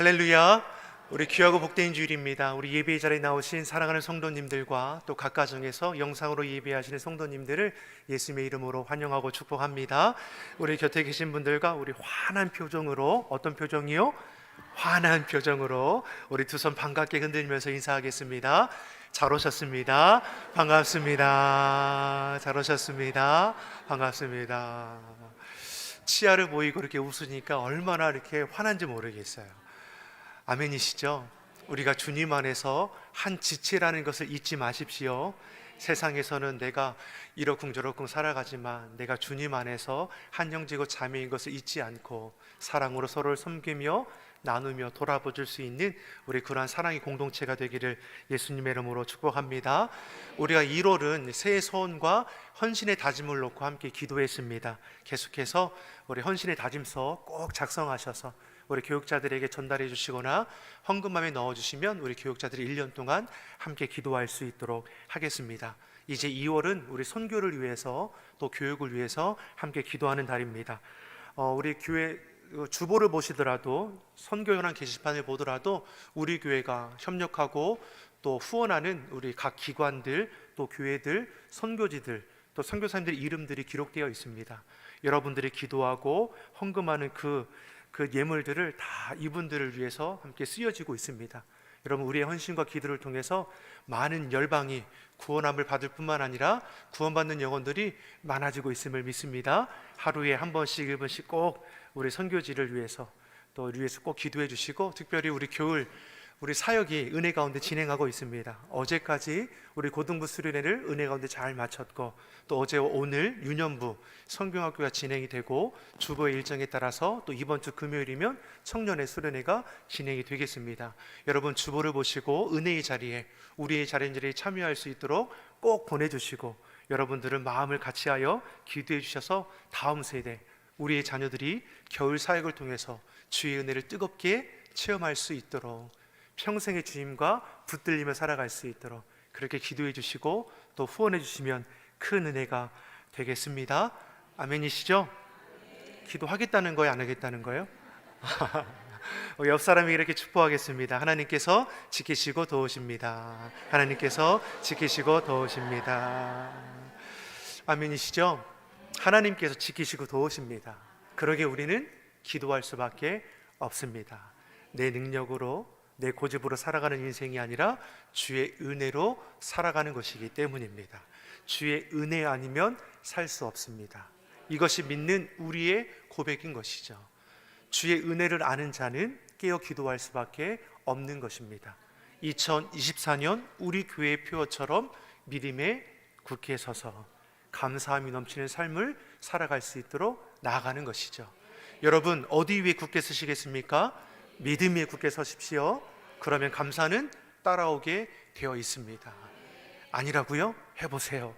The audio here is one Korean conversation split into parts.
할렐루야. 우리 귀하고 복된 주일입니다. 우리 예배 자리에 나오신 사랑하는 성도님들과 또 각 가정에서 영상으로 예배하시는 성도님들을 예수님의 이름으로 환영하고 축복합니다. 우리 곁에 계신 분들과 우리 환한 표정으로 어떤 표정이요? 환한 표정으로 우리 두 손 반갑게 흔들면서 인사하겠습니다. 잘 오셨습니다. 반갑습니다. 잘 오셨습니다. 반갑습니다. 치아를 보이고 이렇게 웃으니까 얼마나 이렇게 환한지 모르겠어요. 아멘이시죠? 우리가 주님 안에서 한 지체라는 것을 잊지 마십시오. 세상에서는 내가 이러쿵저러쿵 살아가지만 내가 주님 안에서 한 형제고 자매인 것을 잊지 않고 사랑으로 서로를 섬기며 나누며 돌아봐 줄수 있는 우리 그러한 사랑의 공동체가 되기를 예수님의 이름으로 축복합니다. 우리가 1월은 새해 소원과 헌신의 다짐을 놓고 함께 기도했습니다. 계속해서 우리 헌신의 다짐서 꼭 작성하셔서 우리 교육자들에게 전달해 주시거나 헌금함에 넣어 주시면 우리 교육자들이 1년 동안 함께 기도할 수 있도록 하겠습니다. 이제 2월은 우리 선교를 위해서 또 교육을 위해서 함께 기도하는 달입니다. 어, 우리 교회 어, 주보를 보시더라도 선교 현황 게시판을 보더라도 우리 교회가 협력하고 또 후원하는 우리 각 기관들 또 교회들 선교지들 또 선교사님들 이름들이 기록되어 있습니다. 여러분들이 기도하고 헌금하는 그, 그 예물들을 다 이분들을 위해서 함께 쓰여지고 있습니다. 여러분 우리의 헌신과 기도를 통해서 많은 열방이 구원함을 받을 뿐만 아니라 구원받는 영혼들이 많아지고 있음을 믿습니다. 하루에 한 번씩 일 번씩 꼭 우리 선교지를 위해서 또 위해서 꼭 기도해 주시고 특별히 우리 교울 우리 사역이 은혜 가운데 진행하고 있습니다. 어제까지 우리 고등부 수련회를 은혜 가운데 잘 마쳤고 또 어제 오늘 유년부 성경학교가 진행이 되고 주보의 일정에 따라서 또 이번 주 금요일이면 청년의 수련회가 진행이 되겠습니다. 여러분 주보를 보시고 은혜의 자리에 우리의 자리들이 참여할 수 있도록 꼭 보내주시고 여러분들은 마음을 같이하여 기도해 주셔서 다음 세대 우리의 자녀들이 겨울 사역을 통해서 주의 은혜를 뜨겁게 체험할 수 있도록 평생의 주님과 붙들리며 살아갈 수 있도록 그렇게 기도해 주시고 또 후원해 주시면 큰 은혜가 되겠습니다. 아멘이시죠? 기도하겠다는 거예요, 안 하겠다는 거예요? 어, 옆 사람이 이렇게 축복하겠습니다. 하나님께서 지키시고 도우십니다. 하나님께서 지키시고 도우십니다. 아멘이시죠? 하나님께서 지키시고 도우십니다. 그러게 우리는 기도할 수밖에 없습니다. 내 능력으로 내 고집으로 살아가는 인생이 아니라 주의 은혜로 살아가는 것이기 때문입니다. 주의 은혜 아니면 살 수 없습니다. 이것이 믿는 우리의 고백인 것이죠. 주의 은혜를 아는 자는 깨어 기도할 수밖에 없는 것입니다. 2024년 우리 교회의 표어처럼 믿음의 굳게 서서 감사함이 넘치는 삶을 살아갈 수 있도록 나아가는 것이죠. 여러분 어디 위에 굳게 서시겠습니까? 믿음 위에 굳게 서십시오. 그러면 감사는 따라오게 되어 있습니다. 아니라고요? 해보세요.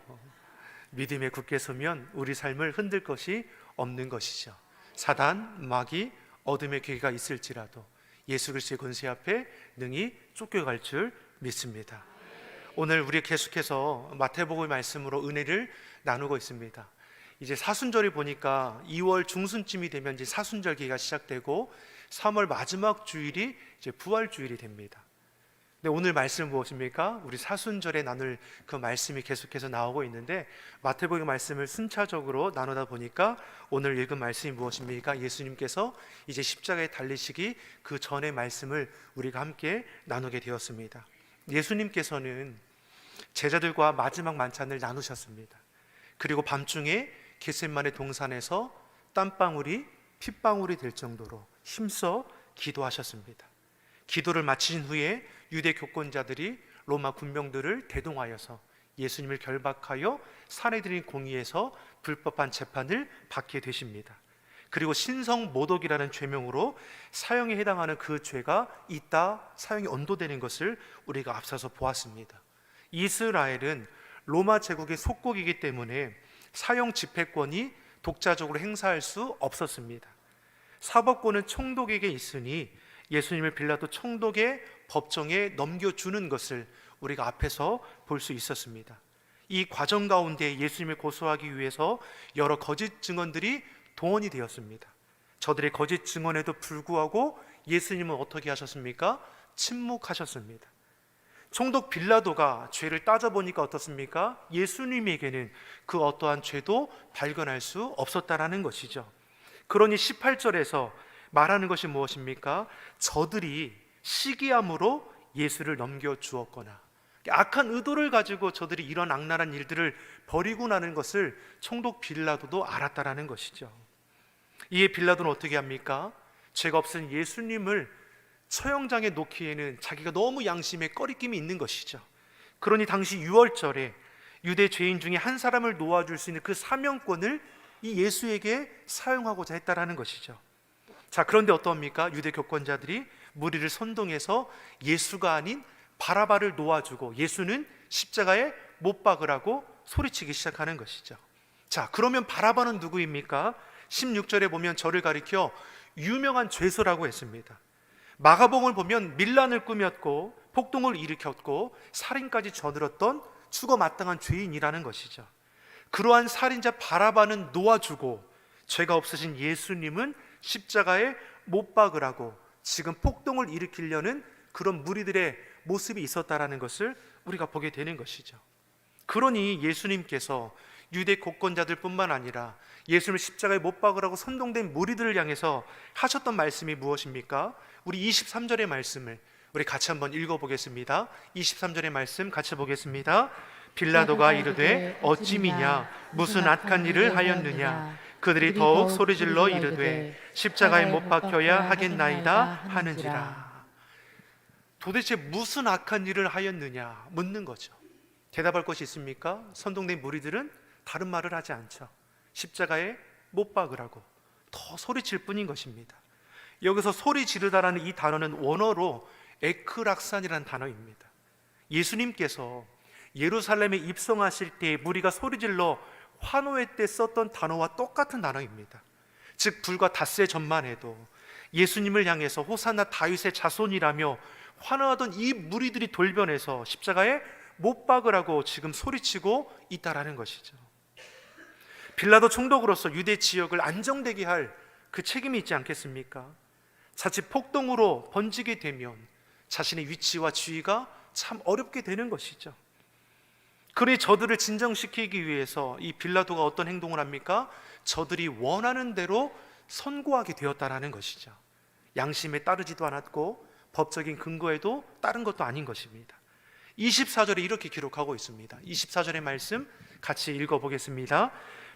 믿음에 굳게 서면 우리 삶을 흔들 것이 없는 것이죠. 사단, 마귀, 어둠의 기회가 있을지라도 예수 그리스도의 권세 앞에 능히 쫓겨갈 줄 믿습니다. 오늘 우리 계속해서 마태복음 말씀으로 은혜를 나누고 있습니다. 이제 사순절이 보니까 2월 중순쯤이 되면 이제 사순절기가 시작되고 3월 마지막 주일이 이제 부활 주일이 됩니다. 근데 오늘 말씀 무엇입니까? 우리 사순절에 나눌 그 말씀이 계속해서 나오고 있는데 마태복음 말씀을 순차적으로 나누다 보니까 오늘 읽은 말씀이 무엇입니까? 예수님께서 이제 십자가에 달리시기 그 전의 말씀을 우리가 함께 나누게 되었습니다. 예수님께서는 제자들과 마지막 만찬을 나누셨습니다. 그리고 밤중에 겟셋만의 동산에서 땀방울이 핏방울이 될 정도로 힘써 기도하셨습니다. 기도를 마친 후에 유대 교권자들이 로마 군병들을 대동하여서 예수님을 결박하여 살해드린 공의에서 불법한 재판을 받게 되십니다. 그리고 신성 모독이라는 죄명으로 사형에 해당하는 그 죄가 있다 사형이 언도되는 것을 우리가 앞서서 보았습니다. 이스라엘은 로마 제국의 속국이기 때문에 사형 집회권이 독자적으로 행사할 수 없었습니다. 사법권은 총독에게 있으니 예수님을 빌라도 총독의 법정에 넘겨주는 것을 우리가 앞에서 볼 수 있었습니다. 이 과정 가운데 예수님을 고소하기 위해서 여러 거짓 증언들이 동원이 되었습니다. 저들의 거짓 증언에도 불구하고 예수님은 어떻게 하셨습니까? 침묵하셨습니다. 총독 빌라도가 죄를 따져보니까 어떻습니까? 예수님에게는 그 어떠한 죄도 발견할 수 없었다라는 것이죠. 그러니 18절에서 말하는 것이 무엇입니까? 저들이 시기함으로 예수를 넘겨 주었거나 악한 의도를 가지고 저들이 이런 악랄한 일들을 벌이고 나는 것을 총독 빌라도도 알았다라는 것이죠. 이에 빌라도는 어떻게 합니까? 죄가 없은 예수님을 처형장에 놓기에는 자기가 너무 양심에 꺼리낌이 있는 것이죠. 그러니 당시 6월절에 유대 죄인 중에 한 사람을 놓아줄 수 있는 그 사명권을 이 예수에게 사용하고자 했다라는 것이죠. 자, 그런데 어떠합니까? 유대 교권자들이 무리를 선동해서 예수가 아닌 바라바를 놓아주고 예수는 십자가에 못 박으라고 소리치기 시작하는 것이죠. 자, 그러면 바라바는 누구입니까? 16절에 보면 저를 가리켜 유명한 죄수라고 했습니다. 마가복음을 보면 밀란을 꾸몄고 폭동을 일으켰고 살인까지 저들었던 죽어 마땅한 죄인이라는 것이죠. 그러한 살인자 바라바는 놓아주고 죄가 없으신 예수님은 십자가에 못 박으라고 지금 폭동을 일으키려는 그런 무리들의 모습이 있었다라는 것을 우리가 보게 되는 것이죠. 그러니 예수님께서 유대 곳권자들뿐만 아니라 예수님을 십자가에 못 박으라고 선동된 무리들을 향해서 하셨던 말씀이 무엇입니까? 우리 23절의 말씀을 우리 같이 한번 읽어보겠습니다. 23절의 말씀 같이 보겠습니다. 빌라도가 이르되 어찌미냐 무슨 악한 일을 하였느냐 그들이 더욱 소리질러 이르되 십자가에 못 박혀야 하겠나이다 하는지라 도대체 무슨 악한 일을 하였느냐 묻는 거죠. 대답할 것이 있습니까? 선동된 무리들은 다른 말을 하지 않죠. 십자가에 못 박으라고 더 소리칠 뿐인 것입니다. 여기서 소리 지르다라는 이 단어는 원어로 에크락산이라는 단어입니다. 예수님께서 예루살렘에 입성하실 때 무리가 소리질러 환호회 때 썼던 단어와 똑같은 단어입니다. 즉 불과 닷새 전만 해도 예수님을 향해서 호산나 다윗의 자손이라며 환호하던 이 무리들이 돌변해서 십자가에 못 박으라고 지금 소리치고 있다라는 것이죠. 빌라도 총독으로서 유대 지역을 안정되게 할 그 책임이 있지 않겠습니까? 자칫 폭동으로 번지게 되면 자신의 위치와 지위가 참 어렵게 되는 것이죠. 그러니 저들을 진정시키기 위해서 이 빌라도가 어떤 행동을 합니까? 저들이 원하는 대로 선고하게 되었다라는 것이죠. 양심에 따르지도 않았고 법적인 근거에도 따른 것도 아닌 것입니다. 24절에 이렇게 기록하고 있습니다. 24절의 말씀 같이 읽어보겠습니다.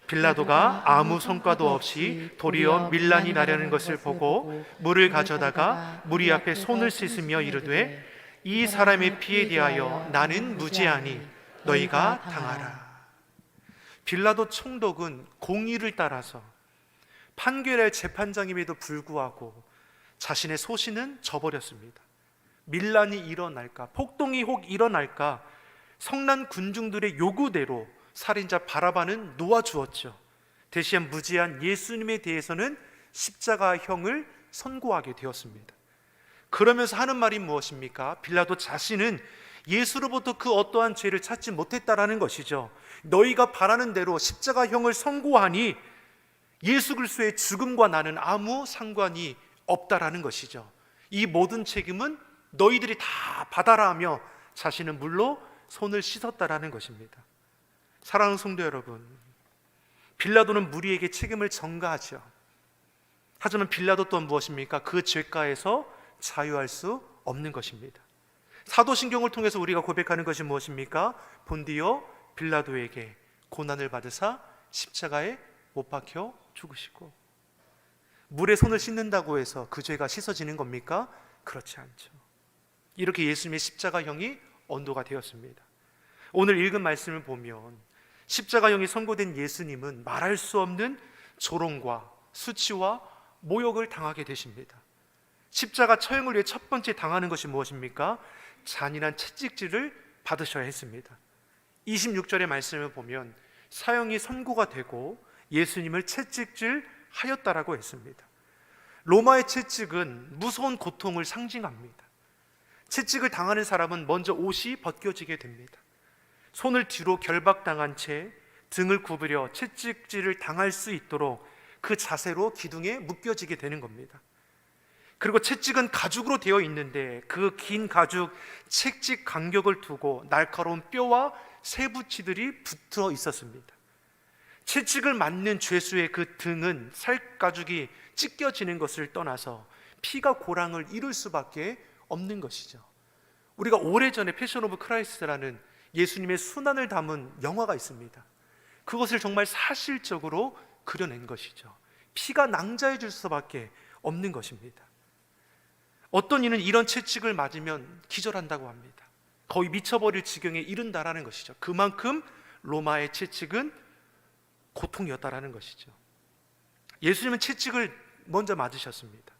빌라도가 아무 성과도 없이 도리어 밀란이 나려는 것을 보고 물을 가져다가 무리 앞에 손을 씻으며 이르되 이 사람의 피에 대하여 나는 무죄하니 너희가 당하라. 빌라도 총독은 공의를 따라서 판결할 재판장임에도 불구하고 자신의 소신은 저버렸습니다. 밀란이 일어날까, 폭동이 혹 일어날까, 성난 군중들의 요구대로 살인자 바라바는 놓아주었죠. 대신 무지한 예수님에 대해서는 십자가형을 선고하게 되었습니다. 그러면서 하는 말이 무엇입니까? 빌라도 자신은 예수로부터 그 어떠한 죄를 찾지 못했다라는 것이죠. 너희가 바라는 대로 십자가형을 선고하니 예수 그리스도의 죽음과 나는 아무 상관이 없다라는 것이죠. 이 모든 책임은 너희들이 다 받아라 하며 자신은 물로 손을 씻었다라는 것입니다. 사랑하는 성도 여러분, 빌라도는 무리에게 책임을 전가하죠. 하지만 빌라도 또한 무엇입니까? 그 죄가에서 자유할 수 없는 것입니다. 사도신경을 통해서 우리가 고백하는 것이 무엇입니까? 본디어 빌라도에게 고난을 받으사 십자가에 못 박혀 죽으시고 물에 손을 씻는다고 해서 그 죄가 씻어지는 겁니까? 그렇지 않죠. 이렇게 예수님의 십자가형이 언도가 되었습니다. 오늘 읽은 말씀을 보면 십자가형이 선고된 예수님은 말할 수 없는 조롱과 수치와 모욕을 당하게 되십니다. 십자가 처형을 위해 첫 번째 당하는 것이 무엇입니까? 잔인한 채찍질을 받으셔야 했습니다. 26절의 말씀을 보면 사형이 선고가 되고 예수님을 채찍질 하였다라고 했습니다. 로마의 채찍은 무서운 고통을 상징합니다. 채찍을 당하는 사람은 먼저 옷이 벗겨지게 됩니다. 손을 뒤로 결박당한 채 등을 구부려 채찍질을 당할 수 있도록 그 자세로 기둥에 묶여지게 되는 겁니다. 그리고 채찍은 가죽으로 되어 있는데 그 긴 가죽 채찍 간격을 두고 날카로운 뼈와 세부치들이 붙어 있었습니다. 채찍을 맞는 죄수의 그 등은 살 가죽이 찢겨지는 것을 떠나서 피가 고랑을 이룰 수밖에 없는 것이죠. 우리가 오래전에 패션 오브 크라이스트라는 예수님의 순환을 담은 영화가 있습니다. 그것을 정말 사실적으로 그려낸 것이죠. 피가 낭자해질 수밖에 없는 것입니다. 어떤 이는 이런 채찍을 맞으면 기절한다고 합니다. 거의 미쳐버릴 지경에 이른다라는 것이죠. 그만큼 로마의 채찍은 고통이었다라는 것이죠. 예수님은 채찍을 먼저 맞으셨습니다.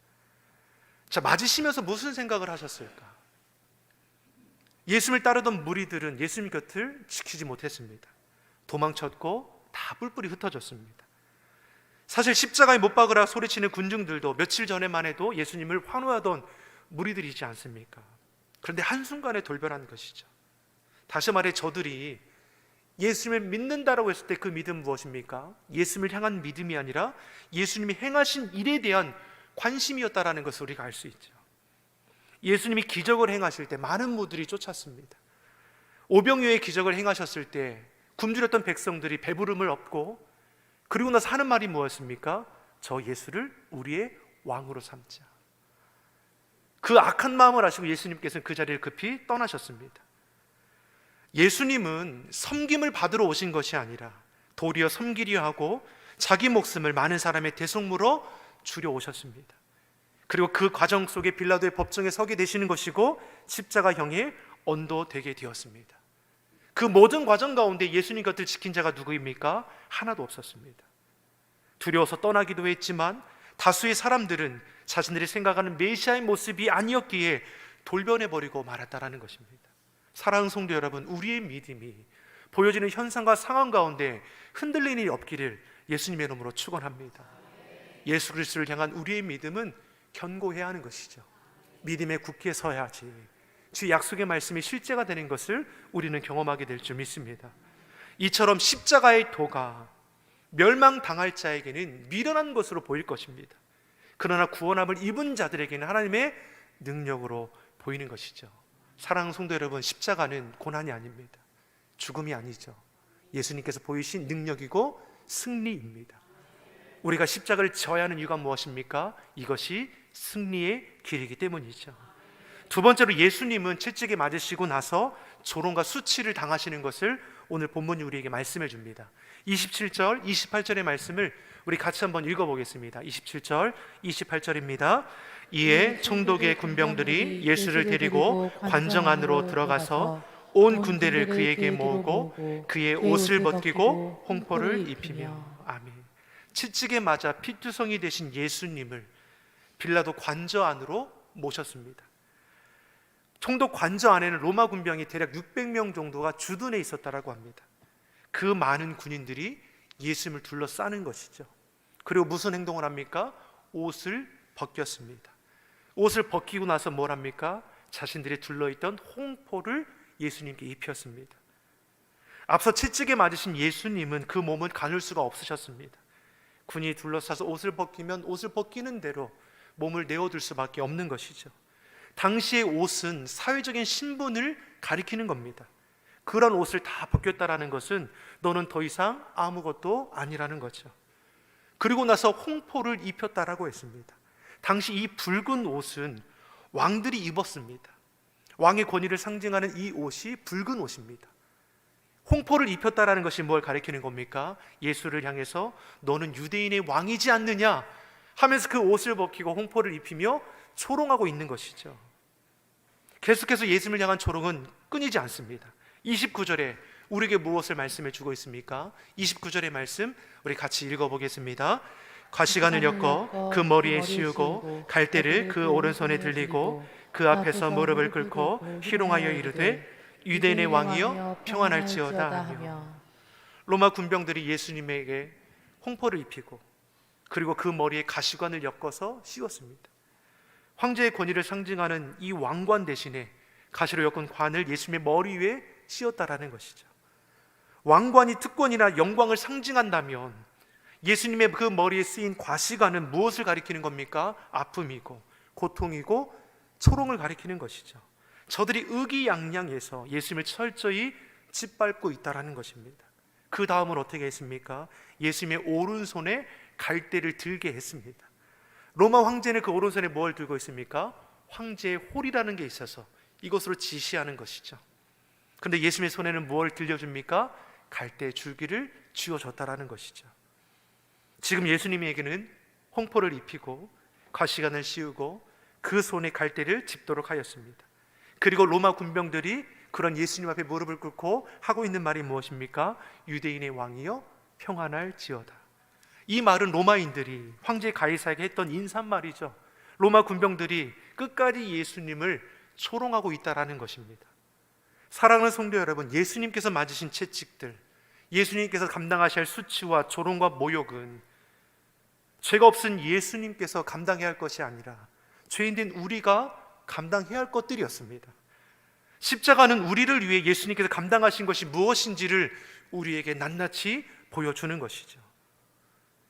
자, 맞으시면서 무슨 생각을 하셨을까? 예수님을 따르던 무리들은 예수님 곁을 지키지 못했습니다. 도망쳤고 다 뿔뿔이 흩어졌습니다. 사실 십자가에 못 박으라 소리치는 군중들도 며칠 전에만 해도 예수님을 환호하던 무리들이지 않습니까? 그런데 한순간에 돌변한 것이죠. 다시 말해 저들이 예수님을 믿는다라고 했을 때 그 믿음 무엇입니까? 예수님을 향한 믿음이 아니라 예수님이 행하신 일에 대한 관심이었다라는 것을 우리가 알 수 있죠. 예수님이 기적을 행하실 때 많은 무들이 쫓았습니다. 오병이어의 기적을 행하셨을 때 굶주렸던 백성들이 배부름을 얻고 그리고 나서 하는 말이 무엇입니까? 저 예수를 우리의 왕으로 삼자. 그 악한 마음을 아시고 예수님께서는 그 자리를 급히 떠나셨습니다. 예수님은 섬김을 받으러 오신 것이 아니라 도리어 섬기려 하고 자기 목숨을 많은 사람의 대속무로 주려 오셨습니다. 그리고 그 과정 속에 빌라도의 법정에 서게 되시는 것이고 십자가형에 언도되게 되었습니다. 그 모든 과정 가운데 예수님 곁을 지킨 자가 누구입니까? 하나도 없었습니다. 두려워서 떠나기도 했지만 다수의 사람들은 자신들이 생각하는 메시아의 모습이 아니었기에 돌변해 버리고 말았다라는 것입니다. 사랑하는 성도 여러분, 우리의 믿음이 보여지는 현상과 상황 가운데 흔들리는 일이 없기를 예수님의 이름으로 축원합니다. 예수 그리스도를 향한 우리의 믿음은 견고해야 하는 것이죠. 믿음에 굳게 서야지. 주 약속의 말씀이 실제가 되는 것을 우리는 경험하게 될 줄 믿습니다. 이처럼 십자가의 도가 멸망당할 자에게는 미련한 것으로 보일 것입니다. 그러나 구원함을 입은 자들에게는 하나님의 능력으로 보이는 것이죠. 사랑하는 성도 여러분, 십자가는 고난이 아닙니다. 죽음이 아니죠. 예수님께서 보이신 능력이고 승리입니다. 우리가 십자가를 져야 하는 이유가 무엇입니까? 이것이 승리의 길이기 때문이죠. 두 번째로 예수님은 채찍에 맞으시고 나서 조롱과 수치를 당하시는 것을 오늘 본문이 우리에게 말씀해 줍니다. 27절, 28절의 말씀을 우리 같이 한번 읽어 보겠습니다. 27절, 28절입니다. 이에 총독의 군병들이 예수를 데리고 관정 안으로 들어가서 온 군대를 그에게 모으고 그의 옷을 벗기고 홍포를 입히며 아멘. 채찍에 맞아 피투성이 되신 예수님을 빌라도 관저 안으로 모셨습니다. 총독 관저 안에는 로마 군병이 대략 600명 정도가 주둔해 있었다라고 합니다. 그 많은 군인들이 예수님을 둘러싸는 것이죠. 그리고 무슨 행동을 합니까? 옷을 벗겼습니다. 옷을 벗기고 나서 뭘 합니까? 자신들이 둘러있던 홍포를 예수님께 입혔습니다. 앞서 채찍에 맞으신 예수님은 그 몸을 가눌 수가 없으셨습니다. 군이 둘러싸서 옷을 벗기면 옷을 벗기는 대로 몸을 내어둘 수밖에 없는 것이죠. 당시의 옷은 사회적인 신분을 가리키는 겁니다. 그런 옷을 다 벗겼다라는 것은 너는 더 이상 아무것도 아니라는 거죠. 그리고 나서 홍포를 입혔다라고 했습니다. 당시 이 붉은 옷은 왕들이 입었습니다. 왕의 권위를 상징하는 이 옷이 붉은 옷입니다. 홍포를 입혔다라는 것이 뭘 가리키는 겁니까? 예수를 향해서 너는 유대인의 왕이지 않느냐 하면서 그 옷을 벗기고 홍포를 입히며 초롱하고 있는 것이죠. 계속해서 예수님을 향한 초롱은 끊이지 않습니다. 29절에 우리에게 무엇을 말씀해 주고 있습니까? 29절의 말씀 우리 같이 읽어 보겠습니다. 과시간을 엮어 그 머리에 씌우고 갈대를 그 오른손에 들리고 그 앞에서 무릎을 꿇고 희롱하여 이르되 유대인의 왕이여 평안할지어다 하며 로마 군병들이 예수님에게 홍포를 입히고 그리고 그 머리에 가시관을 엮어서 씌웠습니다. 황제의 권위를 상징하는 이 왕관 대신에 가시로 엮은 관을 예수님의 머리 위에 씌웠다라는 것이죠. 왕관이 특권이나 영광을 상징한다면 예수님의 그 머리에 쓰인 과시관은 무엇을 가리키는 겁니까? 아픔이고 고통이고 초롱을 가리키는 것이죠. 저들이 의기양양해서 예수님을 철저히 짓밟고 있다라는 것입니다. 그 다음은 어떻게 했습니까? 예수님의 오른손에 갈대를 들게 했습니다. 로마 황제는 그 오른손에 뭘 들고 있습니까? 황제의 홀이라는 게 있어서 이것으로 지시하는 것이죠. 근데 예수님의 손에는 뭘 들려줍니까? 갈대 줄기를 쥐어줬다라는 것이죠. 지금 예수님에게는 홍포를 입히고 과시간을 씌우고 그 손에 갈대를 짚도록 하였습니다. 그리고 로마 군병들이 그런 예수님 앞에 무릎을 꿇고 하고 있는 말이 무엇입니까? 유대인의 왕이여 평안할지어다. 이 말은 로마인들이 황제 가이사에게 했던 인사말이죠. 로마 군병들이 끝까지 예수님을 초롱하고 있다라는 것입니다. 사랑하는 성도 여러분, 예수님께서 맞으신 채찍들, 예수님께서 감당하셔야 할 수치와 조롱과 모욕은 죄가 없은 예수님께서 감당해야 할 것이 아니라 죄인된 우리가 감당해야 할 것들이었습니다. 십자가는 우리를 위해 예수님께서 감당하신 것이 무엇인지를 우리에게 낱낱이 보여주는 것이죠.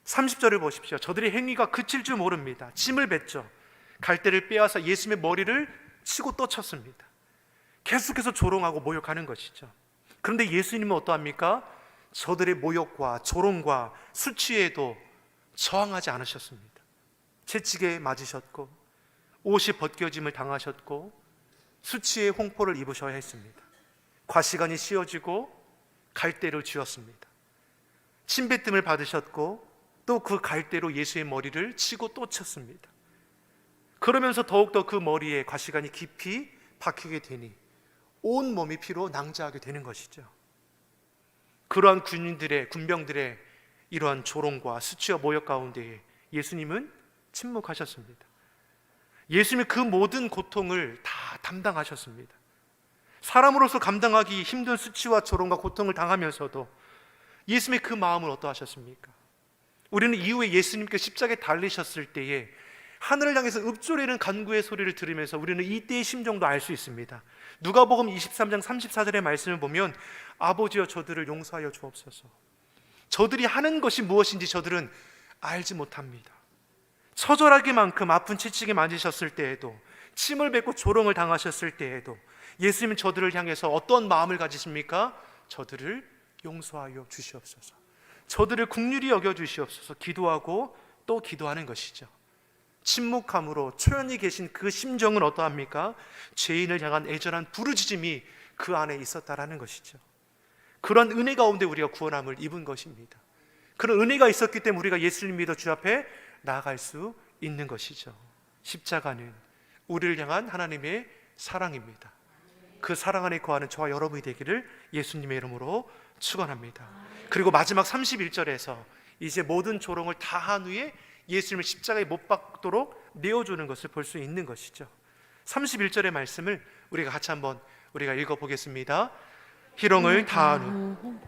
30절을 보십시오. 저들의 행위가 그칠 줄 모릅니다. 침을 뱉죠. 갈대를 빼앗아 예수님의 머리를 치고 떠쳤습니다. 계속해서 조롱하고 모욕하는 것이죠. 그런데 예수님은 어떠합니까? 저들의 모욕과 조롱과 수치에도 저항하지 않으셨습니다. 채찍에 맞으셨고 옷이 벗겨짐을 당하셨고 수치의 홍포를 입으셔야 했습니다. 과시간이 씌워지고 갈대를 쥐었습니다. 침뱉음을 받으셨고 또 그 갈대로 예수의 머리를 치고 또 쳤습니다. 그러면서 더욱더 그 머리에 과시간이 깊이 박히게 되니 온 몸이 피로 낭자하게 되는 것이죠. 그러한 군인들의 군병들의 이러한 조롱과 수치와 모욕 가운데 예수님은 침묵하셨습니다. 예수님이 그 모든 고통을 다 담당하셨습니다. 사람으로서 감당하기 힘든 수치와 조롱과 고통을 당하면서도 예수님의 그 마음을 어떠하셨습니까? 우리는 이후에 예수님께 십자가에 달리셨을 때에 하늘을 향해서 읊조리는 간구의 소리를 들으면서 우리는 이때의 심정도 알 수 있습니다. 누가복음 23장 34절의 말씀을 보면 아버지여 저들을 용서하여 주옵소서. 저들이 하는 것이 무엇인지 저들은 알지 못합니다. 처절하게만큼 아픈 채찍에 맞으셨을 때에도 침을 뱉고 조롱을 당하셨을 때에도 예수님은 저들을 향해서 어떤 마음을 가지십니까? 저들을 용서하여 주시옵소서. 저들을 국률이 여겨 주시옵소서. 기도하고 또 기도하는 것이죠. 침묵함으로 초연히 계신 그 심정은 어떠합니까? 죄인을 향한 애절한 부르짖음이 그 안에 있었다라는 것이죠. 그런 은혜 가운데 우리가 구원함을 입은 것입니다. 그런 은혜가 있었기 때문에 우리가 예수님 믿어 주 앞에 나아갈 수 있는 것이죠. 십자가는 우리를 향한 하나님의 사랑입니다. 그 사랑 안에 거하는 저와 여러분이 되기를 예수님의 이름으로 축원합니다. 그리고 마지막 31절에서 이제 모든 조롱을 다 한 후에 예수님을 십자가에 못 박도록 내어주는 것을 볼 수 있는 것이죠. 31절의 말씀을 우리가 같이 한번 우리가 읽어 보겠습니다. 희롱을 다한 후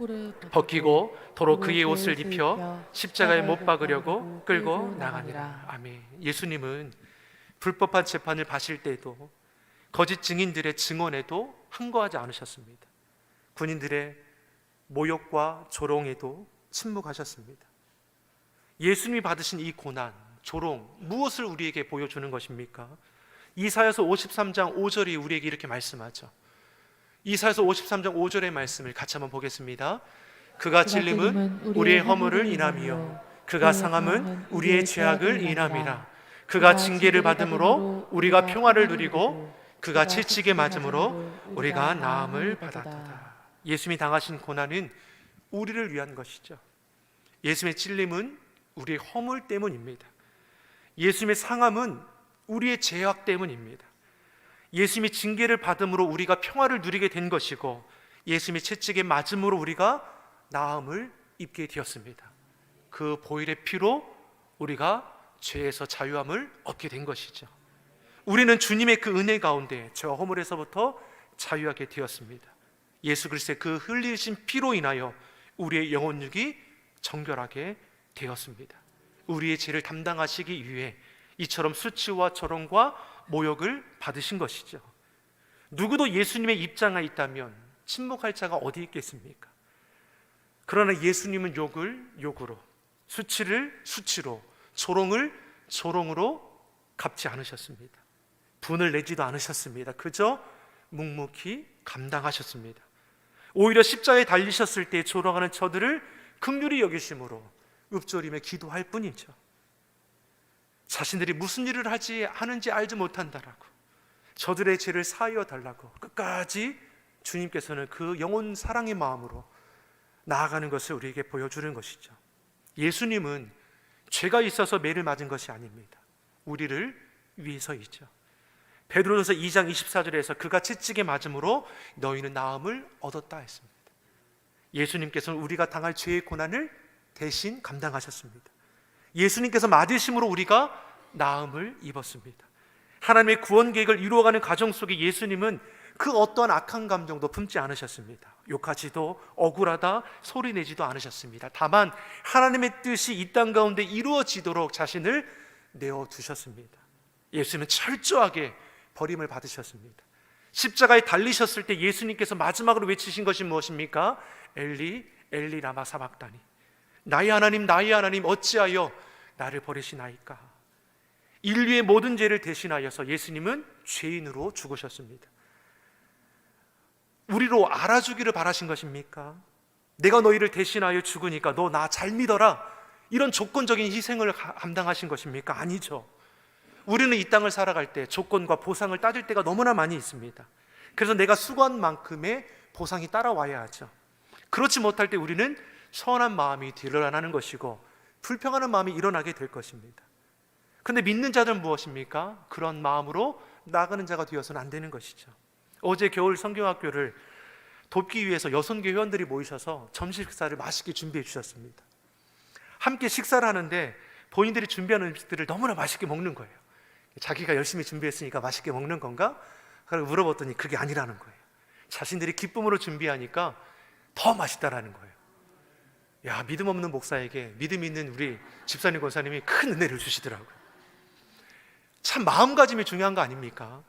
벗기고 도로 그의 옷을 입혀 십자가에 못 박으려고 끌고 나가니라. 아멘. 예수님은 불법한 재판을 받으실 때도 거짓 증인들의 증언에도 항거하지 않으셨습니다. 군인들의 모욕과 조롱에도 침묵하셨습니다. 예수님이 받으신 이 고난, 조롱 무엇을 우리에게 보여주는 것입니까? 이사야서 53장 5절이 우리에게 이렇게 말씀하죠. 이사야서 53장 5절의 말씀을 같이 한번 보겠습니다. 그가 찔림은 우리의 허물을 인함이요 그가 상함은 우리의 죄악을 인함이라 그가 징계를 받음으로 우리가 평화를 누리고 그가 채찍에 맞음으로 우리가 나음을 받았다. 예수님이 당하신 고난은 우리를 위한 것이죠. 예수님의 찔림은 우리의 허물 때문입니다. 예수님의 상함은 우리의 죄악 때문입니다. 예수님이 징계를 받음으로 우리가 평화를 누리게 된 것이고 예수님의 채찍에 맞음으로 우리가 나음을 입게 되었습니다. 그 보일의 피로 우리가 죄에서 자유함을 얻게 된 것이죠. 우리는 주님의 그 은혜 가운데 죄와 허물에서부터 자유하게 되었습니다. 예수 그리스도의 그 흘리신 피로 인하여 우리의 영혼육이 정결하게 되었습니다. 우리의 죄를 담당하시기 위해 이처럼 수치와 조롱과 모욕을 받으신 것이죠. 누구도 예수님의 입장에 있다면 침묵할 자가 어디 있겠습니까? 그러나 예수님은 욕을 욕으로, 수치를 수치로, 조롱을 조롱으로 갚지 않으셨습니다. 분을 내지도 않으셨습니다. 그저 묵묵히 감당하셨습니다. 오히려 십자에 달리셨을 때 졸아가는 저들을 극률히 여기심으로 읊조림에 기도할 뿐이죠. 자신들이 무슨 일을 하지 하는지 알지 못한다라고 저들의 죄를 사하여 달라고 끝까지 주님께서는 그 영혼 사랑의 마음으로 나아가는 것을 우리에게 보여주는 것이죠. 예수님은 죄가 있어서 매를 맞은 것이 아닙니다. 우리를 위해서이죠. 베드로전서 2장 24절에서 그가 채찍에 맞음으로 너희는 나음을 얻었다 했습니다. 예수님께서는 우리가 당할 죄의 고난을 대신 감당하셨습니다. 예수님께서 맞으심으로 우리가 나음을 입었습니다. 하나님의 구원 계획을 이루어가는 과정 속에 예수님은 그 어떠한 악한 감정도 품지 않으셨습니다. 욕하지도 억울하다 소리 내지도 않으셨습니다. 다만 하나님의 뜻이 이 땅 가운데 이루어지도록 자신을 내어 두셨습니다. 예수님은 철저하게 버림을 받으셨습니다. 십자가에 달리셨을 때 예수님께서 마지막으로 외치신 것이 무엇입니까? 엘리 엘리 라마 사박다니 나의 하나님 나의 하나님 어찌하여 나를 버리시나이까? 인류의 모든 죄를 대신하여서 예수님은 죄인으로 죽으셨습니다. 우리로 알아주기를 바라신 것입니까? 내가 너희를 대신하여 죽으니까 너 나 잘 믿어라. 이런 조건적인 희생을 가- 감당하신 것입니까? 아니죠. 우리는 이 땅을 살아갈 때 조건과 보상을 따질 때가 너무나 많이 있습니다. 그래서 내가 수고한 만큼의 보상이 따라와야 하죠. 그렇지 못할 때 우리는 선한 마음이 드러나는 것이고 불평하는 마음이 일어나게 될 것입니다. 근데 믿는 자들은 무엇입니까? 그런 마음으로 나가는 자가 되어서는 안 되는 것이죠. 어제 겨울 성경학교를 돕기 위해서 여성교 회원들이 모이셔서 점심 식사를 맛있게 준비해 주셨습니다. 함께 식사를 하는데 본인들이 준비한 음식들을 너무나 맛있게 먹는 거예요. 자기가 열심히 준비했으니까 맛있게 먹는 건가? 그걸 물어봤더니 그게 아니라는 거예요. 자신들이 기쁨으로 준비하니까 더 맛있다라는 거예요. 야, 믿음 없는 목사에게 믿음 있는 우리 집사님 권사님이 큰 은혜를 주시더라고요. 참 마음가짐이 중요한 거 아닙니까?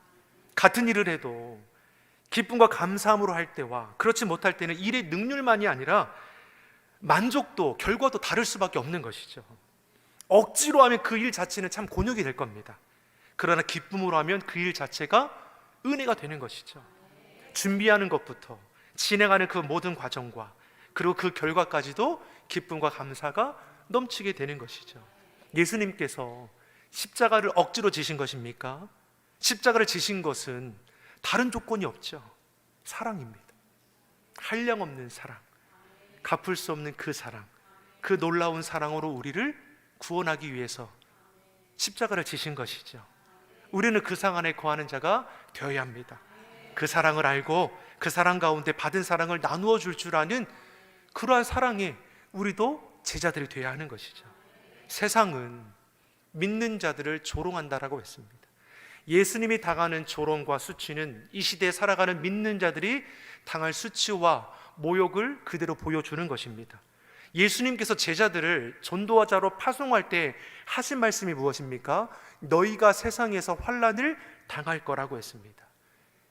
같은 일을 해도 기쁨과 감사함으로 할 때와 그렇지 못할 때는 일의 능률만이 아니라 만족도, 결과도 다를 수밖에 없는 것이죠. 억지로 하면 그 일 자체는 참 곤욕이 될 겁니다. 그러나 기쁨으로 하면 그 일 자체가 은혜가 되는 것이죠. 준비하는 것부터 진행하는 그 모든 과정과 그리고 그 결과까지도 기쁨과 감사가 넘치게 되는 것이죠. 예수님께서 십자가를 억지로 지신 것입니까? 십자가를 지신 것은 다른 조건이 없죠. 사랑입니다. 한량 없는 사랑, 갚을 수 없는 그 사랑, 그 놀라운 사랑으로 우리를 구원하기 위해서 십자가를 지신 것이죠. 우리는 그 상 안에 거하는 자가 되어야 합니다. 그 사랑을 알고 그 사랑 가운데 받은 사랑을 나누어 줄 줄 아는 그러한 사랑에 우리도 제자들이 되어야 하는 것이죠. 세상은 믿는 자들을 조롱한다라고 했습니다. 예수님이 당하는 조롱과 수치는 이 시대에 살아가는 믿는 자들이 당할 수치와 모욕을 그대로 보여주는 것입니다. 예수님께서 제자들을 전도하자로 파송할 때 하신 말씀이 무엇입니까? 너희가 세상에서 환란을 당할 거라고 했습니다.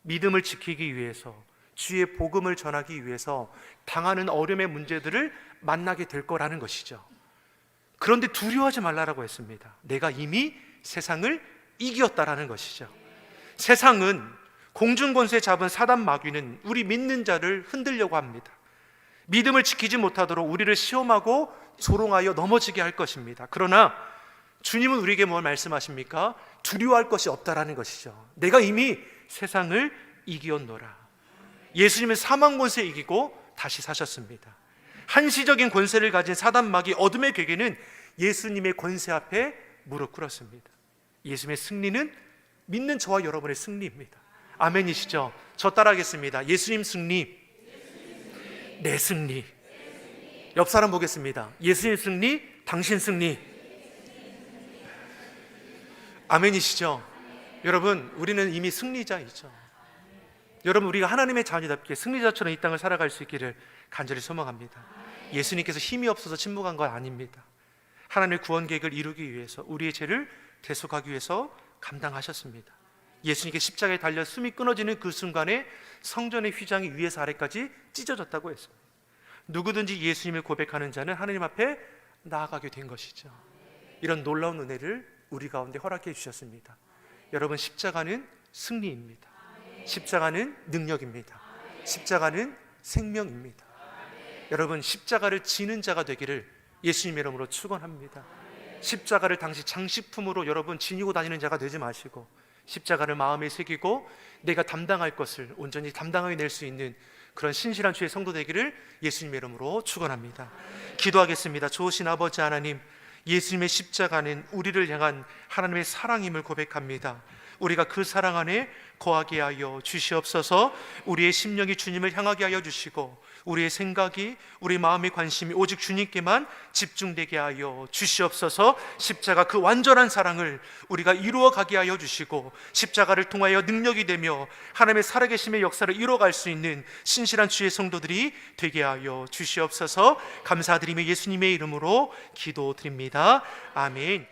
믿음을 지키기 위해서 주의 복음을 전하기 위해서 당하는 어려움의 문제들을 만나게 될 거라는 것이죠. 그런데 두려워하지 말라라고 했습니다. 내가 이미 세상을 이겼다라는 것이죠. 세상은 공중 권세 잡은 사단 마귀는 우리 믿는 자를 흔들려고 합니다. 믿음을 지키지 못하도록 우리를 시험하고 조롱하여 넘어지게 할 것입니다. 그러나 주님은 우리에게 뭘 말씀하십니까? 두려워할 것이 없다라는 것이죠. 내가 이미 세상을 이기었노라. 예수님은 사망 권세 이기고 다시 사셨습니다. 한시적인 권세를 가진 사단 마귀 어둠의 괴계는 예수님의 권세 앞에 무릎 꿇었습니다. 예수님의 승리는 믿는 저와 여러분의 승리입니다. 아멘이시죠? 저 따라하겠습니다. 예수님 승리, 내 승리. 옆 사람 보겠습니다. 예수님 승리, 당신 승리. 아멘이시죠? 여러분, 우리는 이미 승리자이죠. 여러분, 우리가 하나님의 자녀답게 승리자처럼 이 땅을 살아갈 수 있기를 간절히 소망합니다. 예수님께서 힘이 없어서 침묵한 건 아닙니다. 하나님의 구원 계획을 이루기 위해서 우리의 죄를 대속하기 위해서 감당하셨습니다. 예수님께 십자가에 달려 숨이 끊어지는 그 순간에 성전의 휘장이 위에서 아래까지 찢어졌다고 했습니다. 누구든지 예수님을 고백하는 자는 하나님 앞에 나아가게 된 것이죠. 이런 놀라운 은혜를 우리 가운데 허락해 주셨습니다. 여러분 십자가는 승리입니다. 십자가는 능력입니다. 십자가는 생명입니다. 여러분 십자가를 지는 자가 되기를 예수님 이름으로 축원합니다. 십자가를 당시 장식품으로 여러분 지니고 다니는 자가 되지 마시고 십자가를 마음에 새기고 내가 담당할 것을 온전히 담당하게 낼 수 있는 그런 신실한 주의 성도 되기를 예수님 이름으로 축원합니다. 기도하겠습니다. 좋으신 아버지 하나님, 예수님의 십자가는 우리를 향한 하나님의 사랑임을 고백합니다. 우리가 그 사랑 안에 거하게 하여 주시옵소서. 우리의 심령이 주님을 향하게 하여 주시고 우리의 생각이 우리 마음의 관심이 오직 주님께만 집중되게 하여 주시옵소서. 십자가 그 완전한 사랑을 우리가 이루어 가게 하여 주시고 십자가를 통하여 능력이 되며 하나님의 살아계심의 역사를 이루어 갈 수 있는 신실한 주의 성도들이 되게 하여 주시옵소서. 감사드리며 예수님의 이름으로 기도드립니다. 아멘.